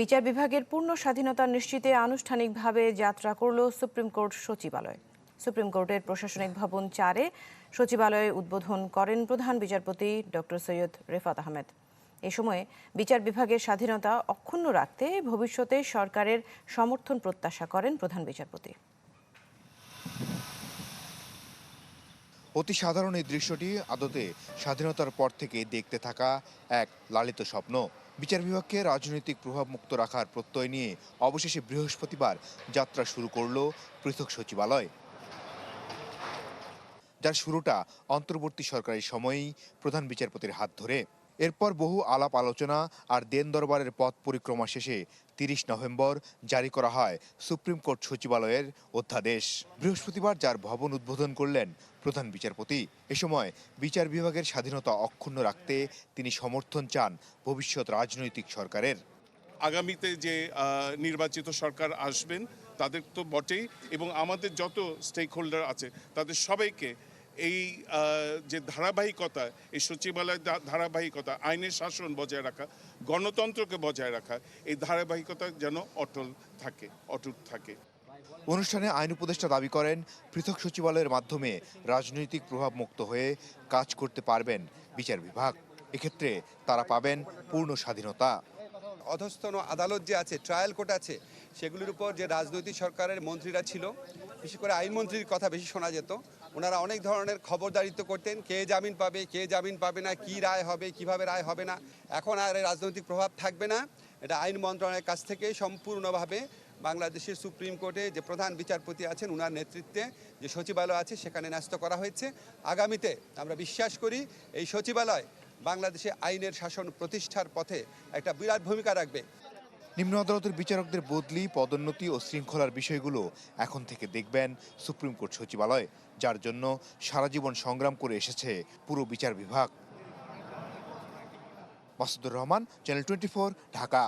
বিচার বিভাগের পূর্ণ স্বাধীনতা নিশ্চিতে আনুষ্ঠানিকভাবে যাত্রা করল সুপ্রিম কোর্ট সচিবালয়। সুপ্রিম কোর্টের প্রশাসনিক ভবন চারে সচিবালয়ে উদ্বোধন করেন প্রধান বিচারপতি ডক্টর সৈয়দ রেফাত আহমেদ। এ সময়ে বিচার বিভাগের স্বাধীনতা অক্ষুণ্ণ রাখতে ভবিষ্যতে সরকারের সমর্থন প্রত্যাশা করেন প্রধান বিচারপতি। অতি সাধারণ এই দৃশ্যটি আদতে স্বাধীনতার পর থেকে দেখতে থাকা এক লালিত স্বপ্ন। বিচার বিভাগকে রাজনৈতিক প্রভাব মুক্ত রাখার প্রত্যয় নিয়ে অবশেষে বৃহস্পতিবার যাত্রা শুরু করল পৃথক সচিবালয়। যার শুরুটা অন্তর্বর্তী সরকারের সময়েই প্রধান বিচারপতির হাত ধরে। এরপর বহু আলাপ আলোচনা আর দেন দরবারের পথ পরিক্রমা শেষে তিরিশ নভেম্বর জারি করা হয় সুপ্রিম কোর্ট সচিবালয়ের অধ্যাদেশ। বৃহস্পতিবার যার ভবন উদ্বোধন করলেন প্রধান বিচারপতি, এ সময় বিচার বিভাগের স্বাধীনতা অক্ষুণ্ণ রাখতে তিনি সমর্থন চান ভবিষ্যৎ রাজনৈতিক সরকারের। আগামীতে যে নির্বাচিত সরকার আসবেন, তাদের তো বটেই এবং আমাদের যত স্টেক হোল্ডার আছে, তাদের সবাইকে এই যে ধারাবাহিকতা, এই সচিবালয়ের ধারাবাহিকতা, আইনের শাসন বজায় রাখা, গণতন্ত্রকে বজায় রাখা, এই ধারাবাহিকতা যেন অটল থাকে, অটুট থাকে। অনুষ্ঠানে আইন উপদেষ্টা দাবি করেন, পৃথক সচিবালয়ের মাধ্যমে রাজনৈতিক প্রভাব মুক্ত হয়ে কাজ করতে পারবেন বিচার বিভাগ। এক্ষেত্রে তারা পাবেন পূর্ণ স্বাধীনতা। অধস্তন আদালত যে আছে ট্রায়াল কোর্ট আছে, সেগুলির উপর যে রাজনৈতিক সরকারের মন্ত্রীরা ছিল, বিশেষ করে আইনমন্ত্রীর কথা বেশি শোনা যেত, ওনারা অনেক ধরনের খবরদারিত্ব করতেন, কে জামিন পাবে, কে জামিন পাবে না, কি রায় হবে, কীভাবে রায় হবে না, এখন আর রাজনৈতিক প্রভাব থাকবে না। এটা আইন মন্ত্রণালয়ের কাছ থেকে সম্পূর্ণভাবে বাংলাদেশের সুপ্রিম কোর্টে যে প্রধান বিচারপতি আছেন ওনার নেতৃত্বে যে সচিবালয় আছে, সেখানে ন্যস্ত করা হয়েছে। আগামীতে আমরা বিশ্বাস করি, এই সচিবালয় বাংলাদেশে আইনের শাসন প্রতিষ্ঠার পথে একটা বিরাট ভূমিকা রাখবে। নিম্ন আদালতের বিচারকদের বদলি, পদোন্নতি ও শৃঙ্খলার বিষয়গুলো এখন থেকে দেখবেন সুপ্রিম কোর্ট সচিবালয়, যার জন্য সারা জীবন সংগ্রাম করে এসেছে পুরো বিচার বিভাগ। Masudur Rahman channel twenty Dhaka.